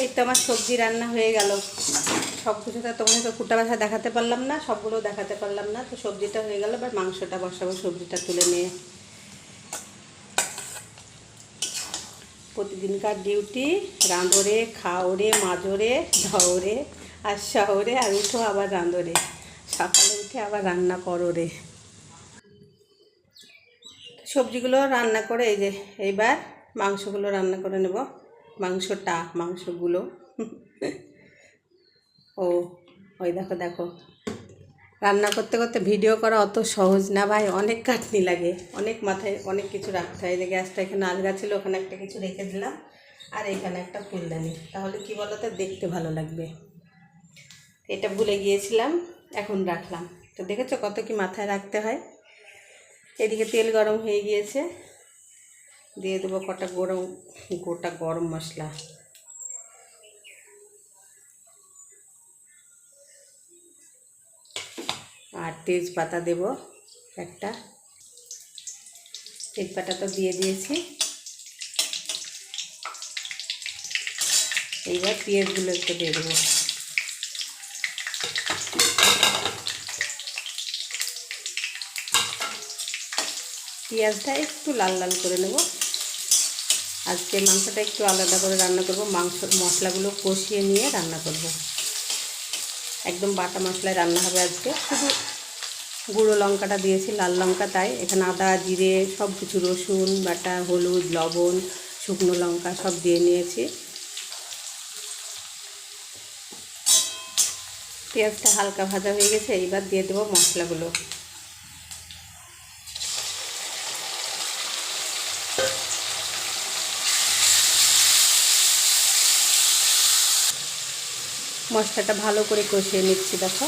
এই তো আমার সবজি রান্না হয়ে গেল। সব কিছু তো তোমাকে কুটা বাসা দেখাতে পারলাম না সবগুলো দেখাতে পারলাম না, তো সবজিটা হয়ে গেল, এবার মাংসটা বসাবো, সবজিটা তুলে নিয়ে। প্রতিদিনকার ডিউটি, রাঁধরে, খাওরে, মাজরে ধরে আর শহরে, আর উঠো আবার রাঁধরে। সকালে উঠে আবার রান্না করো রে সবজিগুলো রান্না করে এই যে, এইবার মাংসগুলো রান্না করে নেব। মাংসটা মাংসগুলো। ও, ওই দেখো দেখো। রান্না করতে করতে ভিডিও করা অত সহজ না ভাই, অনেক কাটনি লাগে। অনেক মাথায় অনেক কিছু রাখতে হয়। যে গ্যাসটা এখানে আলগা ছিল, ওখানে একটা কিছু রেখে দিলাম। আর এখানে একটা ফুলদানি। তাহলে কি বলো তো দেখতে ভালো লাগবে। এটা ভুলে গিয়েছিলাম, এখন রাখলাম। তো দেখেছ কত কি মাথায় রাখতে হয়? এদিকে তেল গরম হয়ে গিয়েছে। দিয়ে দেবো কটা গরম, গোটা গরম মশলা। আর তেজপাতা দেব একটা। তেজপাতা তো দিয়ে দিয়েছি। এইবার পেঁয়াজগুলো একটু দিয়ে দেবো। পেঁয়াজটা একটু লাল লাল করে নেব। আজকে মাংসটা একটু আলাদা করে রান্না করব। মাংস, মশলাগুলো কষিয়ে নিয়ে রান্না করব। একদম বাটা মশলায় রান্না হবে আজকে। শুধু গুঁড়ো লঙ্কাটা দিয়েছি, লাল লঙ্কা তাই। এখানে আদা, জিরে সব কিছু রসুন, বাটা, হলুদ, লবণ, শুকনো লঙ্কা সব দিয়ে নিয়েছি। পেঁয়াজটা হালকা ভাজা হয়ে গেছে এইবার দিয়ে দেবো মশলাগুলো। মশলাটা ভালো করে কষিয়ে নিচ্ছি, দেখো।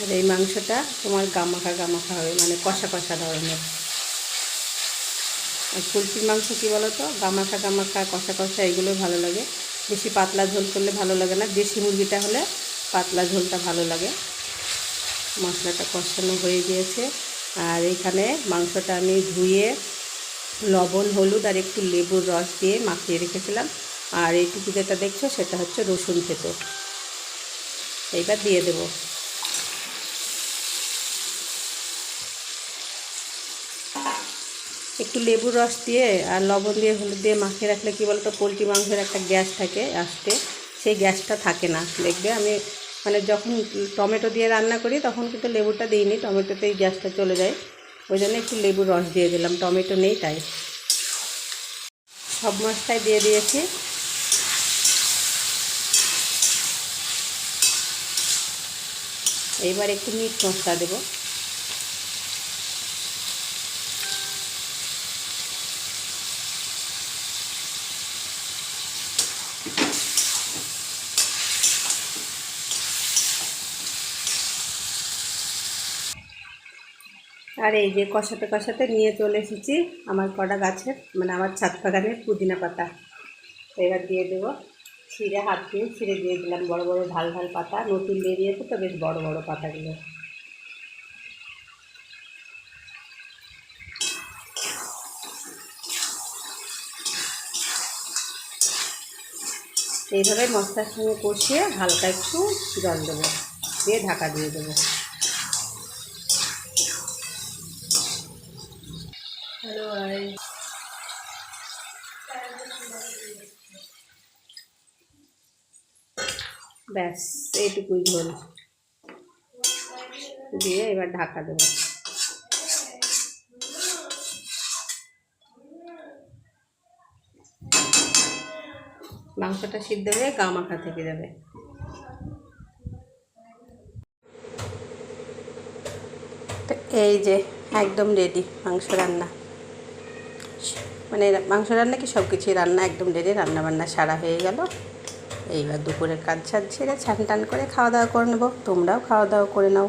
আর এই মাংসটা তোমার গামাখা গামাখা হবে মানে কষা কষা ধরনের। আর পোলট্রির মাংস কী বলো তো গামাখা গামাখা, কষা কষা, এগুলো ভালো লাগে। বেশি পাতলা ঝোল করলে ভালো লাগে না, দেশি মুরগিটা হলে পাতলা ঝোলটা ভালো লাগে। মশলাটা কষানো হয়ে গিয়েছে। আর এখানে মাংসটা আমি ধুয়ে লবণ, হলুদ আর একটু লেবুর রস দিয়ে মাখিয়ে রেখেছিলাম। আর এইটুকু যেটা দেখছ? সেটা হচ্ছে রসুন থেতো। এইবার দিয়ে দেব। একটু লেবুর রস দিয়ে আর লবণ দিয়ে হলুদ দিয়ে মাখিয়ে রাখলে কী বলতো? পোলট্রি মাংসের একটা গ্যাস থাকে আসতে। সেই গ্যাসটা থাকে না। দেখবে আমি মানে যখন টমেটো দিয়ে রান্না করি, তখন কিন্তু লেবুটা দিইনি। টমেটোতেই গ্যাসটা চলে যায়। ওই জন্য একটু লেবুর রস দিয়ে দিলাম। টমেটো নেই তাই। সব মাছটাই দিয়ে দিয়েছি। এইবার একটু মিট মশলা দেব। আর এই যে কষাতে কষাতে নিয়ে চলে এসেছি আমার কটা গাছের মানে আমার ছাদ বাগানের পুদিনা পাতা। এবার দিয়ে দেবো। ছিঁড়ে হাত দিয়ে ছিঁড়ে দিয়ে দিলাম বড় বড় ঢাল ঢাল পাতা। নতুন বেরিয়েছে তো বেশ বড় বড় পাতাগুলো। এইভাবে মশলার সঙ্গে কষিয়ে হালকা একটু জল দেবো, দিয়ে ঢাকা দিয়ে দেবো। হ্যালো ব্যাস, এইটুকুই ঝোল দিয়ে এবার ঢাকা দেবো। মাংসটা সিদ্ধ হয়ে গা মাখা থেকে যাবে। এই যে একদম রেডি মাংস রান্না। মানে মাংস রান্না কি সব কিছুই রান্না, একদম রেডি রান্না বান্না সারা হয়ে গেল। এইবার দুপুরের কাজ ছাড় ছেড়ে ছান টান করে খাওয়া দাওয়া করে নেব। তোমরাও খাওয়া দাওয়া করে নাও।